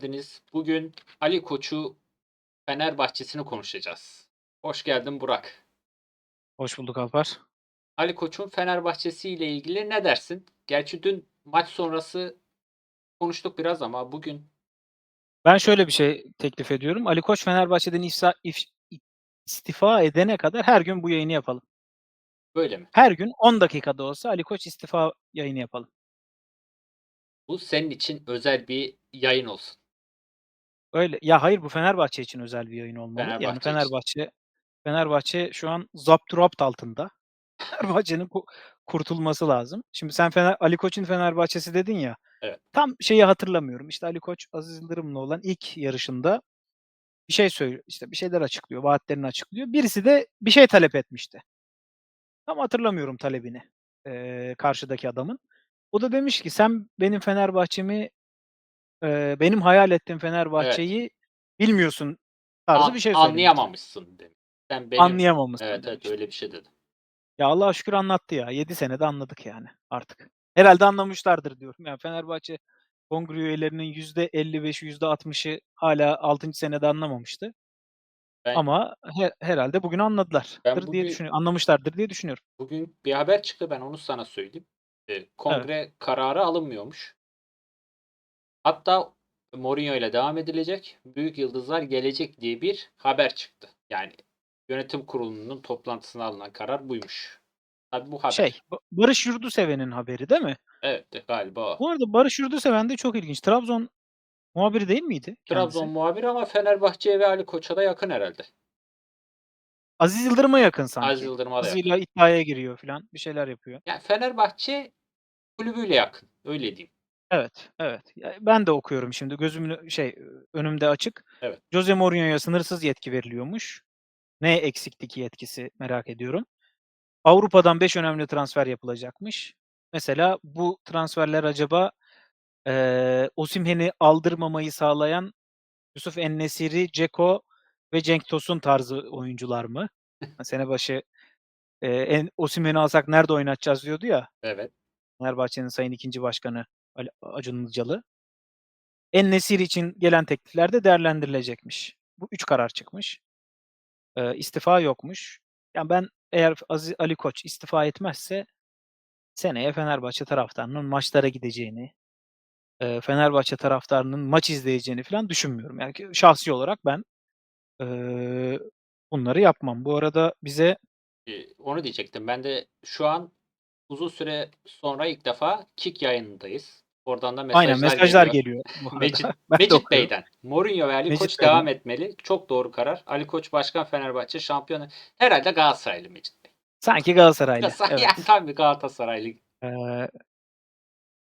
geldiniz. Bugün Ali Koç'u Fenerbahçe'sini konuşacağız. Hoş geldin Burak. Hoş bulduk Alpar. Ali Koç'un Fenerbahçesi ile ilgili ne dersin? Gerçi dün maç sonrası konuştuk biraz ama bugün Ben şöyle bir şey teklif ediyorum. Ali Koç Fenerbahçe'den ifsa, if- istifa edene kadar her gün bu yayını yapalım. böyle mi? Her gün 10 dakikada olsa Ali Koç istifa yayını yapalım. Bu senin için özel bir yayın olsun. Öyle. Ya hayır bu Fenerbahçe için özel bir yayın olmalı. Fenerbahçe yani için. Fenerbahçe Fenerbahçe şu an zapturapt altında. Fenerbahçe'nin ku- kurtulması lazım. Şimdi sen Fener, Ali Koç'un Fenerbahçesi dedin ya. Evet. Tam şeyi hatırlamıyorum. İşte Ali Koç Aziz Yıldırım'la olan ilk yarışında bir şey söylüyor. işte bir şeyler açıklıyor. Vaatlerini açıklıyor. Birisi de bir şey talep etmişti. Tam hatırlamıyorum talebini. eee, karşıdaki adamın. O da demiş ki sen benim Fenerbahçe'mi eee, benim hayal ettiğim Fenerbahçe'yi bilmiyorsun tarzı An- bir şey söylemişti. anlayamamışsın demiş. Sen benim Anlayamamışsın Evet evet demişti. öyle bir şey dedi. Ya Allah'a şükür anlattı ya. 7 senede anladık yani artık. Herhalde anlamışlardır diyorum. Yani Fenerbahçe kongre üyelerinin %55'i %60'ı hala 6. senede anlamamıştı. Ben- Ama he- herhalde bugün anladılar. Ben diye bugün- düşünüyorum. Anlamışlardır diye düşünüyorum. Bugün bir haber çıktı ben onu sana söyleyeyim. Ee, kongre kararı alınmıyormuş. Hatta Mourinho ile devam edilecek. Büyük yıldızlar gelecek diye bir haber çıktı. Yani yönetim kurulunun toplantısına alınan karar buymuş. Tabii bu haber. Şey, Ba- Barış Yurduseven'in haberi değil mi? Evet galiba. Bu arada Barış Yurduseven de çok ilginç. Trabzon muhabiri değil miydi kendisi? Trabzon muhabiri ama Fenerbahçe'ye ve Ali Koç'a da yakın herhalde. Aziz Yıldırım'a yakın sanki. Aziz Yıldırım'a da yakın. İddiaya giriyor falan. Bir şeyler yapıyor. Yani Fenerbahçe kulübüyle yakın. Öyle diyeyim. Evet, evet. Ya ben de okuyorum şimdi. Gözümün şey önümde açık. Evet. Jose Mourinho'ya sınırsız yetki veriliyormuş. Ne eksikti ki yetkisi merak ediyorum. Avrupa'dan 5 önemli transfer yapılacakmış. Mesela bu transferler acaba eee Osimhen'i aldırmamayı sağlayan Yusuf Ennesiri, Ceko ve Cenk Tosun tarzı oyuncular mı? Sene başı eee en Osimhen'i alsak nerede oynatacağız diyordu ya. Evet. Fenerbahçe'nin sayın ikinci başkanı Ali Acun Ilıcalı. En-Nesyri için gelen teklifler de değerlendirilecekmiş. Bu 3 karar çıkmış. Eee, istifa yokmuş. Yani ben eğer Aziz Ali Koç istifa etmezse seneye Fenerbahçe taraftarının maçlara gideceğini, eee, Fenerbahçe taraftarının maç izleyeceğini falan düşünmüyorum. Yani şahsi olarak ben eee, bunları yapmam. Bu arada bize Ee, onu diyecektim. Ben de şu an uzun süre sonra ilk defa Kick yayınındayız. Oradan da mesajlar, aynen mesajlar geliyor. geliyor. Mecit. Bey'den. Mourinho ve Ali Mecit Koç Bey'den. devam etmeli. Çok doğru karar. Ali Koç başkan Fenerbahçe şampiyonu. Herhalde Galatasaraylı Mecit Bey. Sanki Galatasaraylı. Galatasaray- Evet. Yani tam bir Galatasaraylı. Eee,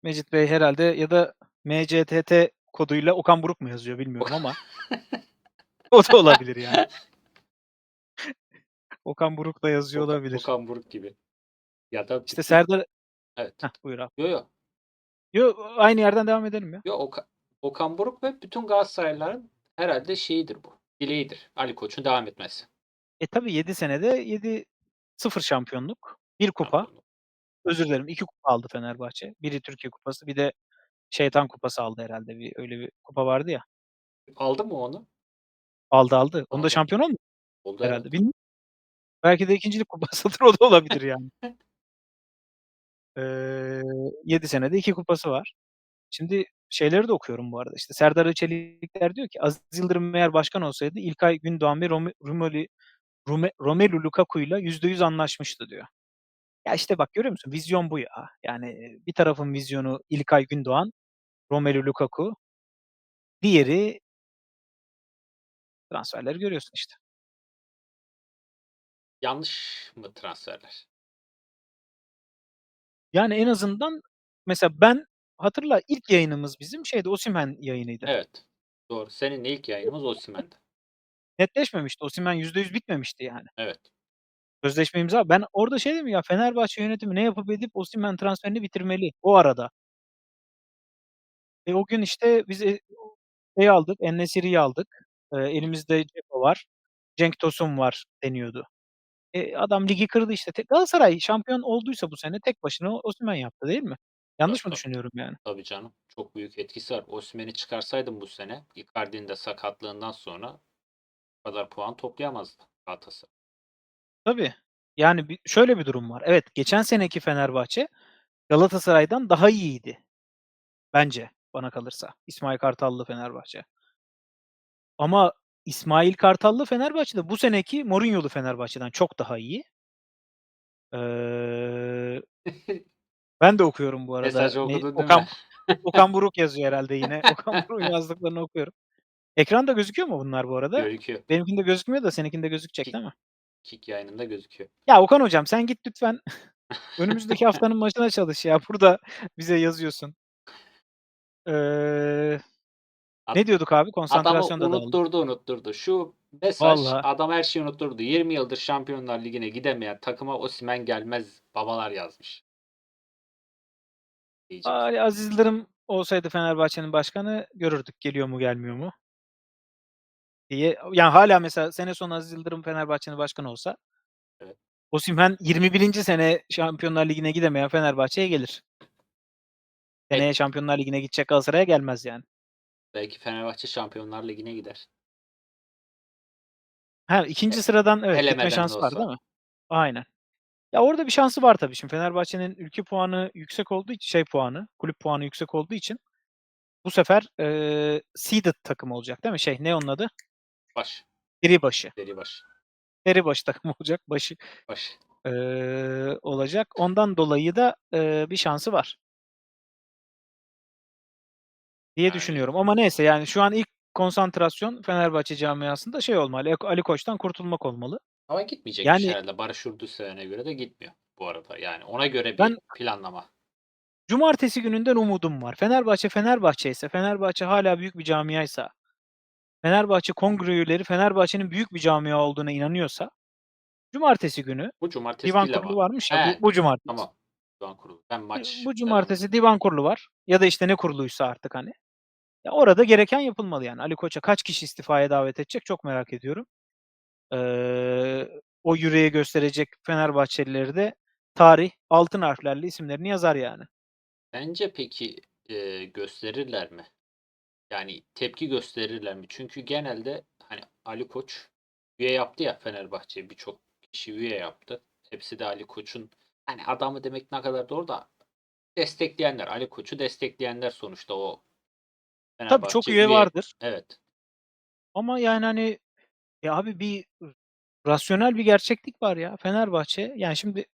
Mecit Bey herhalde ya da MCTT koduyla Okan Buruk mu yazıyor bilmiyorum ama o da olabilir yani. Okan Buruk da yazıyor Okan, olabilir. Okan Buruk gibi. Ya da İşte Serdar evet. Heh, buyur abi. Yo yo. Yo, aynı yerden devam edelim ya. Yo Okan, Okan Buruk ve bütün Galatasaraylıların herhalde şeyidir bu. Dileğidir. Ali Koç'un devam etmesi. E tabii 7 senede 7 0 şampiyonluk, 1 kupa. Şampiyonluk. Özür dilerim 2 kupa aldı Fenerbahçe. Biri Türkiye Kupası, bir de Şeytan Kupası aldı herhalde. Bir öyle bir kupa vardı ya. Aldı mı onu? Aldı aldı. Onda Aldı. şampiyon olmadı Oldu herhalde. herhalde. Bilmiyorum. Belki de ikincilik kupasıdır o da olabilir yani. Eee 7 senede 2 kupası var. Şimdi şeyleri de okuyorum bu arada. İşte Serdar Öçelikler diyor ki Aziz Yıldırım eğer başkan olsaydı İlkay Gündoğan ve Rome, Romelu Lukaku'yla %100 anlaşmıştı diyor. Ya işte bak görüyor musun? Vizyon bu ya. Yani bir tarafın vizyonu İlkay Gündoğan, Romelu Lukaku. Diğeri transferleri görüyorsun işte. Yanlış mı transferler? Yani en azından mesela ben hatırla ilk yayınımız bizim şeydi Osimhen yayınıydı. Evet. Doğru. Senin ilk yayınımız Osimhen'di. Netleşmemişti. Osimhen %100 bitmemişti yani. Evet. Sözleşme imza. Ben orada şey dedim ya Fenerbahçe yönetimi ne yapıp edip Osimhen transferini bitirmeli o arada. E o gün işte biz e, şeyi aldık, En-Nesyri'yi aldık. Eee, elimizde Dzeko var, Cenk Tosun var deniyordu. E adam ligi kırdı işte. Te Galatasaray şampiyon olduysa bu sene tek başına Osimhen yaptı değil mi? Yanlış mı Tabii. düşünüyorum yani? Tabii canım. Çok büyük etkisi var. Osimhen'i çıkarsaydın bu sene Icardi'nin de sakatlığından sonra bu kadar puan toplayamazdı Galatasaray. Tabii. Yani bir şöyle bir durum var. Evet, geçen seneki Fenerbahçe Galatasaray'dan daha iyiydi. Bence bana kalırsa. İsmail Kartallı Fenerbahçe. Ama İsmail Kartallı Fenerbahçe de bu seneki Mourinho'lu Fenerbahçe'den çok daha iyi. Eee ben de okuyorum bu arada. Mesajı Ne okudun değil Okan mi? Okan Buruk yazıyor herhâlde yine. Okan Buruk'un yazdıklarını okuyorum. Ekranda gözüküyor mu bunlar bu arada? Gözüküyor. Benimkinde gözükmüyor da seninkinde gözükecek Ki değil mi? Kick yayınında gözüküyor. Ya Okan hocam sen git lütfen önümüzdeki haftanın maçına çalış ya. Burada bize yazıyorsun. Eee ne diyorduk abi? adamı Konsantrasyon da dağıldı. unutturdu, unutturdu. Şu mesaj Vallahi. adam her şeyi unutturdu. 20 yıldır Şampiyonlar Ligi'ne gidemeyen takıma Osimhen gelmez babalar yazmış. Diyeceğiz. Ali Aziz Yıldırım olsaydı Fenerbahçe'nin başkanı görürdük geliyor mu gelmiyor mu diye. Yani hâlâ mesela sene sonu Aziz Yıldırım Fenerbahçe'nin başkanı olsa Evet. Osimhen 21. sene Şampiyonlar Ligi'ne gidemeyen Fenerbahçe'ye gelir. Pek Seneye Şampiyonlar Ligi'ne gidecek Galatasaray'a gelmez yani. Belki Fenerbahçe Şampiyonlar Ligi'ne gider. Ha, 2. sıradan evet gitme Elemeden de şansı var değil mi? Aynen. Ya orada bir şansı var tabii. Şimdi Fenerbahçe'nin ülke puanı yüksek olduğu için şey puanı, kulüp puanı yüksek olduğu için bu sefer, eee, seeded takım olacak değil mi? Şey ne onun adı? Baş. Seri başı. Seri baş. Seri başı takım olacak. Başı, Baş. eee, olacak. Ondan dolayı da, eee, bir şansı var. Diye düşünüyorum ama neyse yani şu an ilk konsantrasyon Fenerbahçe camiasında şey olmalı, Ali Koç'tan kurtulmak olmalı. Ama gitmeyecekmiş Yani herhâlde. Barış Yurduseven'e göre de gitmiyor bu arada. Yani ona göre Ben bir planlama. Cumartesi gününden umudum var. Fenerbahçe Fenerbahçeyse, Fenerbahçe hâlâ büyük bir camiaysa, Fenerbahçe kongre üyeleri Fenerbahçe'nin büyük bir camia olduğuna inanıyorsa cumartesi günü Bu cumartesi divan kurulu ama. varmış ya bu He, bu cumartesi. tamam. Divan kurulu. Ben maç bu ben cumartesi divan kurulu var ya da işte ne kuruluysa artık hani. Ya orada gereken yapılmalı yani. Ali Koç'a kaç kişi istifaya davet edecek çok merak ediyorum. Eee, o yüreği gösterecek Fenerbahçelileri de tarih altın harflerle isimlerini yazar yani. Bence peki, eee, gösterirler mi? Yani tepki gösterirler mi? Çünkü genelde hani Ali Koç üye yaptı ya Fenerbahçe'ye birçok kişi üye yaptı. Hepsi de Ali Koç'un hani adamı demek ne kadar doğru da destekleyenler, Ali Koç'u destekleyenler sonuçta o Tabii çok Fenerbahçe üye üye. vardır. Evet. Ama yani hani ya abi bir rasyonel bir gerçeklik var ya. Fenerbahçe yani şimdi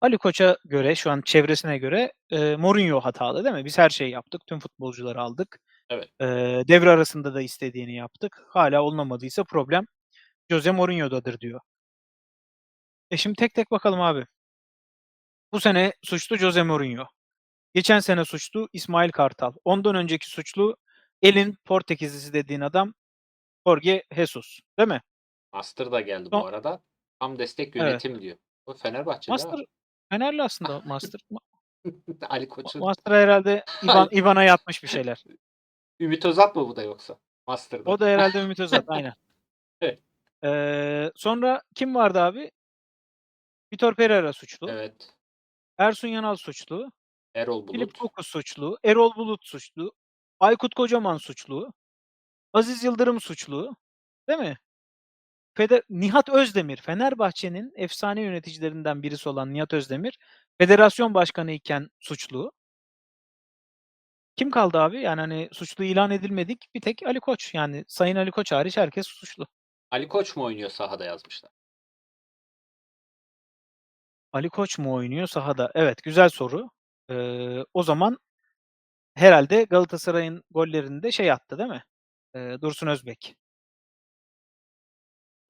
Ali Koç'a göre şu an çevresine göre, eee, Mourinho hatalı değil mi? Biz her şeyi yaptık. Tüm futbolcuları aldık. Evet. Eee, devre arasında da istediğini yaptık. Hâlâ olunamadıysa problem Jose Mourinho'dadır diyor. E şimdi tek tek bakalım abi. Bu sene suçlu Jose Mourinho. Geçen sene suçlu İsmail Kartal. Ondan önceki suçlu elin Portekizlisi dediğin adam Jorge Jesus, değil mi? Master da geldi Son bu arada. Tam destek Evet. yönetim diyor. O Fenerbahçe'de Master. Fenerli aslında Master. Ma Ali Koç'un Master'a herhâlde IBAN IBAN'a yatmış bir şeyler. Ümit Özat mı bu da yoksa? Master'da. O da herhâlde Ümit Özat, aynen. Evet. Eee, sonra kim vardı abi? Vitor Pereira suçlu. Evet. Ersun Yanal suçlu. Erol Filip Bulut. Koku suçlu. Erol Bulut suçlu. Aykut Kocaman suçlu. Aziz Yıldırım suçlu. Değil mi? Fede Nihat Özdemir, Fenerbahçe'nin efsane yöneticilerinden birisi olan Nihat Özdemir, federasyon başkanı iken suçlu. Kim kaldı abi? Yani, hani, suçlu ilan edilmedik. Bir tek Ali Koç. Yani Sayın Ali Koç hariç herkes suçlu. Ali Koç mu oynuyor sahada yazmışlar. Ali Koç mu oynuyor sahada? Evet, güzel soru. Eee, o zaman herhâlde Galatasaray'ın gollerini de şey attı değil mi? Eee, Dursun Özbek.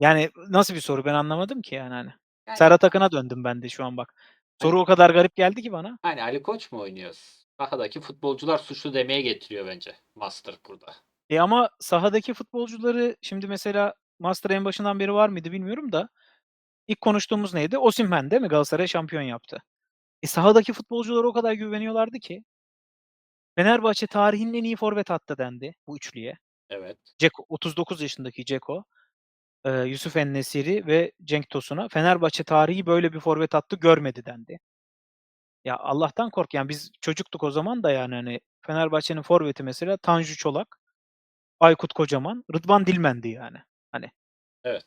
Yani nasıl bir soru ben anlamadım ki yani, hani. Yani Serhat Akın'a döndüm ben de şu an bak. Soru o kadar garip geldi ki bana. Hani Ali Koç mu oynuyor? Sahadaki futbolcular suçlu demeye getiriyor bence Master burada. E, ama sahadaki futbolcuları şimdi mesela Master en başından beri var mıydı bilmiyorum da ilk konuştuğumuz neydi? Osimhen değil mi? Galatasaray'ı şampiyon yaptı. E, sahadaki futbolculara o kadar güveniyorlardı ki. Fenerbahçe tarihinin en iyi forvet hattı dendi bu üçlüye. Evet. Dzeko, 39 yaşındaki eee, Yusuf En-Nesyri ve Cenk Tosun'a Fenerbahçe tarihi böyle bir forvet hattı görmedi dendi. Ya Allah'tan kork. Yani biz çocuktuk o zaman da yani hani Fenerbahçe'nin forveti mesela Tanju Çolak, Aykut Kocaman, Rıdvan Dilmen'di yani. Hani. Evet.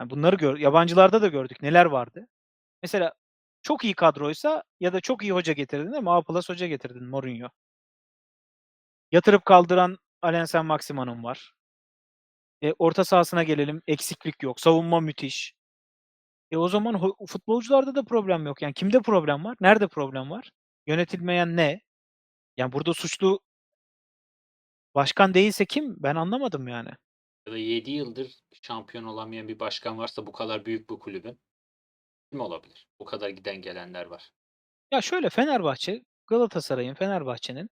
Yani bunları gör yabancılarda da gördük. Neler vardı? Mesela çok iyi kadroysa ya da çok iyi hoca getirdin mi? A+ hoca getirdin Mourinho. Yatırıp kaldıran Alain Saint-Maximin'in var. E, orta sahasına gelelim. Eksiklik yok. Savunma müthiş. E, o zaman futbolcularda da problem yok. Yani kimde problem var? Nerede problem var? Yönetilmeyen ne? Yani burada suçlu başkan değilse kim? Ben anlamadım yani. Ya da 7 yıldır şampiyon olamayan bir başkan varsa bu kadar büyük bir kulübün kim olabilir? Bu kadar giden gelenler var. Ya şöyle Fenerbahçe, Galatasaray'ın, Fenerbahçe'nin,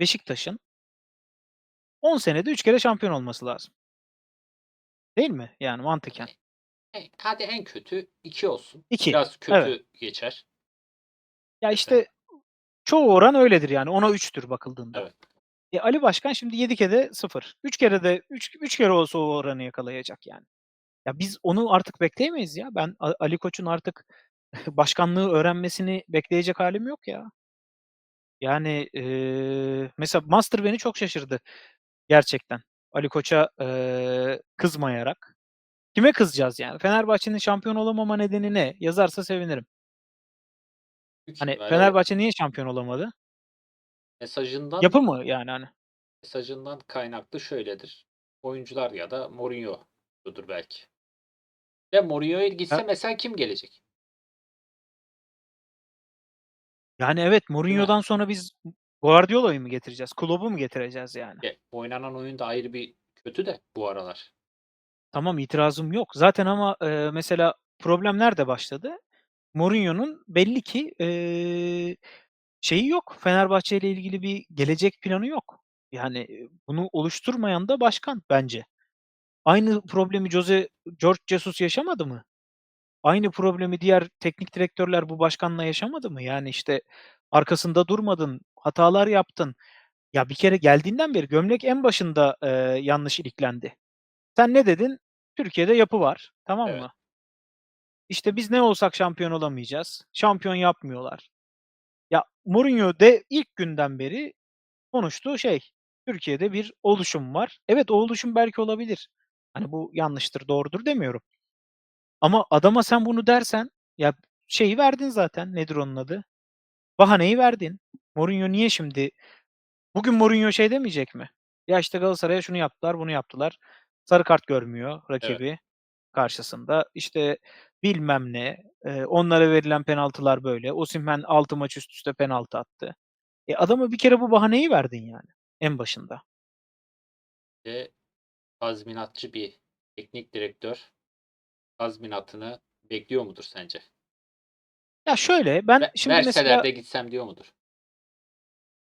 Beşiktaş'ın 10 senede 3 kere şampiyon olması lazım. Değil mi? Yani mantıken. E, hadi en kötü 2 olsun. 2. Biraz kötü Evet. geçer. Ya işte çoğu oran öyledir yani. Ona 3'tür bakıldığında. Evet. E, Ali Başkan şimdi 7 kere 0. 3 kere de 3 3 kere olsa o oranı yakalayacak yani. Ya biz onu artık bekleyemeyiz ya. Ben A Ali Koç'un artık başkanlığı öğrenmesini bekleyecek hâlim yok ya. Yani, eee, mesela Master beni çok şaşırdı gerçekten. Ali Koç'a, eee, kızmayarak. Kime kızacağız yani? Fenerbahçe'nin şampiyon olamama nedeni ne? Yazarsa sevinirim. Büyük Hani ihtimalle o Fenerbahçe niye şampiyon olamadı? mesajından Yapı mı yani hani? mesajından kaynaklı şöyledir. Oyuncular ya da Mourinho'dur belki. Ve Mourinho'ya gitse Ya mesela kim gelecek? Yani evet? Mourinho'dan sonra biz Guardiola'yı mı getireceğiz? Klopp'u mu getireceğiz yani? E, oynanan oyun da ayrı bir kötü de bu aralar. Tamam, itirazım yok. Zaten ama, eee, mesela problem nerede başladı? Mourinho'nun belli ki, eee, şeyi yok. Fenerbahçe ile ilgili bir gelecek planı yok. Yani, eee, bunu oluşturmayan da başkan bence. Aynı problemi Jose Jorge Jesus yaşamadı mı? Aynı problemi diğer teknik direktörler bu başkanla yaşamadı mı? Yani, işte, arkasında durmadın, hatalar yaptın. Ya, bir kere geldiğinden beri gömlek en başında, eee, yanlış iliklendi. Sen ne dedin? Türkiye'de yapı var, tamam Evet. mı? İşte, biz ne olsak şampiyon olamayacağız. Şampiyon yapmıyorlar. Ya, Mourinho de ilk günden beri konuştuğu şey, Türkiye'de bir oluşum var. Evet, o oluşum belki olabilir. Hani, bu yanlıştır, doğrudur demiyorum. Ama adama sen bunu dersen, ya, şeyi verdin zaten, nedir onun adı? Bahaneyi verdin. Mourinho niye şimdi bugün Mourinho şey demeyecek mi? Ya, işte, Galatasaray'a şunu yaptılar, bunu yaptılar. Sarı kart görmüyor Evet. rakibi karşısında. İşte, bilmem ne, onlara verilen penaltılar böyle. Osimhen 6 maç üst üste penaltı attı. E, adama bir kere bu bahaneyi verdin yani en başında. Ve tazminatçı bir teknik direktör tazminatını bekliyor mudur sence? Ya, şöyle, ben Ve şimdi verseler mesela de gitsem diyor mudur?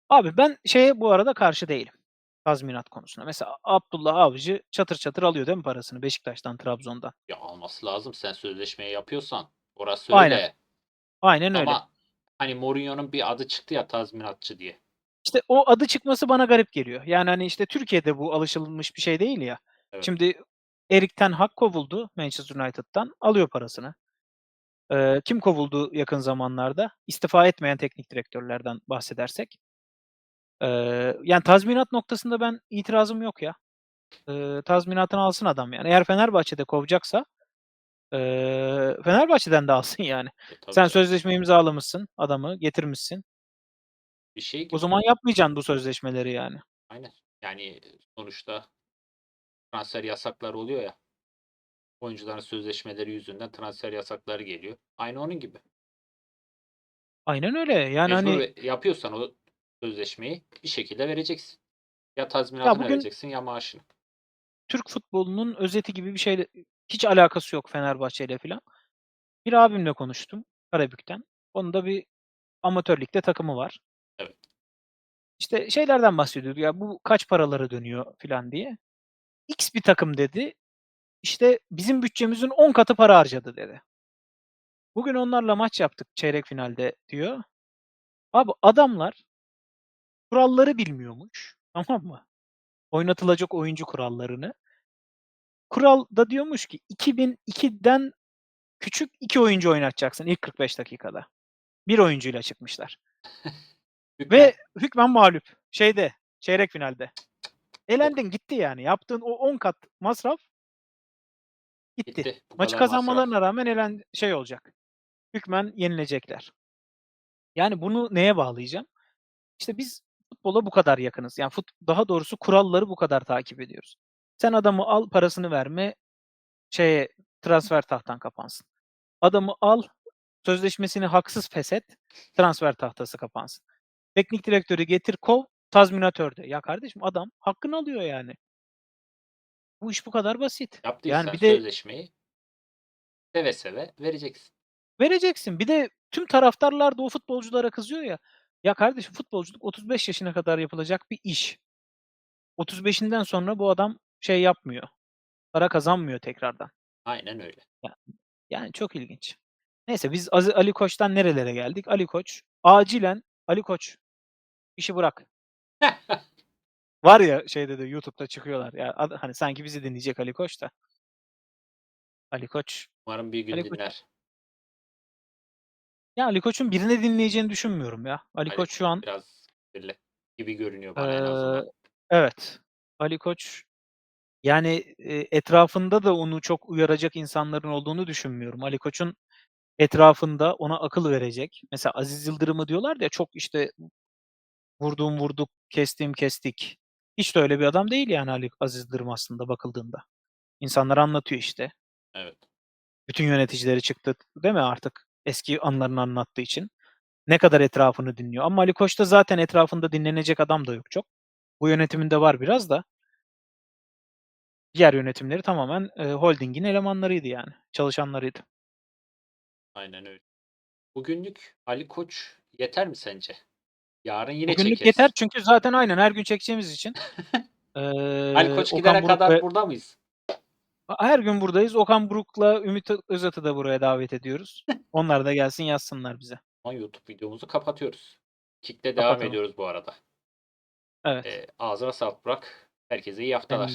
Abi ben şeye bu arada karşı değilim, tazminat konusuna. Mesela Abdullah Avcı çatır çatır alıyor değil mi parasını Beşiktaş'tan, Trabzon'dan? Ya, alması lazım. Sen sözleşmeyi yapıyorsan. Orası Aynen. öyle. Aynen öyle. Ama, hani, Mourinho'nun bir adı çıktı ya tazminatçı diye. İşte, o adı çıkması bana garip geliyor. Yani, hani, işte, Türkiye'de bu alışılmış bir şey değil ya. Evet. Şimdi Erik ten Hag kovuldu Manchester United'dan, alıyor parasını. Eee, kim kovuldu yakın zamanlarda? İstifa etmeyen teknik direktörlerden bahsedersek. Eee, yani, tazminat noktasında ben itirazım yok ya. Eee, tazminatını alsın adam yani. Eğer Fenerbahçe de kovacaksa, eee, Fenerbahçe'den de alsın yani. E, tabii Sen sözleşme imzalamışsın, adamı getirmişsin. Bir şey O gibi. zaman yapmayacaksın bu sözleşmeleri yani. Aynen. Yani, sonuçta transfer yasakları oluyor ya. Oyuncuların sözleşmeleri yüzünden transfer yasakları geliyor. Aynı onun gibi. Aynen öyle. Yani, Mecbur hani yapıyorsan o sözleşmeyi bir şekilde vereceksin. Ya tazminatını bugün vereceksin ya maaşını. Türk futbolunun özeti gibi bir şeyle hiç alakası yok Fenerbahçe'yle filan. Bir abimle konuştum Karabük'ten. Onun da bir amatör ligde takımı var. İşte, şeylerden bahsediyordu, ya bu kaç paralara dönüyor filan diye. X bir takım dedi. İşte, bizim bütçemizin 10 katı para harcadı dedi. Bugün onlarla maç yaptık çeyrek finalde diyor. Abi adamlar kuralları bilmiyormuş, tamam mı? Oynatılacak oyuncu kurallarını. Kural da diyormuş ki 2002'den küçük 2 oyuncu oynatacaksın ilk 45 dakikada. Bir oyuncuyla çıkmışlar. Hükmen Ve hükmen mağlup. Şeyde, çeyrek finalde. Elendin gitti yani. Yaptığın o 10 kat masraf gitti. gitti. Bu Maçı kadar masraf. kazanmalarına rağmen elen şey olacak. Hükmen yenilecekler. Yani bunu neye bağlayacağım? İşte biz futbola bu kadar yakınız. Yani fut, daha doğrusu kuralları bu kadar takip ediyoruz. Sen adamı al parasını verme şeye transfer tahtan kapansın. Adamı al sözleşmesini haksız feshet transfer tahtası kapansın. Teknik direktörü getir kov tazminat öde. Ya kardeşim adam hakkını alıyor yani. Bu iş bu kadar basit. Yaptıysan Yani bir de sözleşmeyi seve seve vereceksin. vereceksin. Bir de tüm taraftarlar da o futbolculara kızıyor ya. Ya kardeşim futbolculuk 35 yaşına kadar yapılacak bir iş. 35'inden sonra bu adam şey yapmıyor. Para kazanmıyor tekrardan. Aynen öyle. Ya- Yani çok ilginç. Neyse biz Ali Koç'tan nerelere geldik? Ali Koç acilen Ali Koç işi bırak. Var ya şeyde de YouTube'da çıkıyorlar. Ya ad- hani sanki bizi dinleyecek Ali Koç da. Ali Koç. Umarım bir gün Ali Koç- dinler. Ya Ali Koç'un birini dinleyeceğini düşünmüyorum ya. Ali Ali Koç şu an Biraz sinirli gibi görünüyor bana en Eee, azından. evet. Ali Koç yani e, etrafında da onu çok uyaracak insanların olduğunu düşünmüyorum. Ali Koç'un etrafında ona akıl verecek. Mesela Aziz Yıldırım'ı diyorlar ya çok işte vurduğum vurduk, kestiğim kestik. Hiç de öyle bir adam değil yani Ali Aziz Yıldırım aslında bakıldığında. İnsanlar anlatıyor işte. Evet. Bütün yöneticileri çıktı değil mi artık eski anılarını anlattığı için. Ne kadar etrafını dinliyor. Ama Ali Koç'ta zaten etrafında dinlenecek adam da yok çok. Bu yönetiminde var biraz da. Diğer yönetimleri tamamen e, holdingin elemanlarıydı yani. Çalışanlarıydı. Aynen öyle. Bugünlük Ali Koç yeter mi sence? Yarın yine Bugünlük çekeriz. yeter çünkü zaten aynen her gün çekeceğimiz için. e, Ali Koç Okan gidene Buruk kadar ve- burada mıyız? her gün buradayız. Okan Buruk'la Ümit Özat'ı da buraya davet ediyoruz. Onlar da gelsin yazsınlar bize. Ama YouTube videomuzu kapatıyoruz. Kick'te devam Kapatalım. ediyoruz bu arada. Evet. Ee, ağzına sağlık Burak. Herkese iyi haftalar.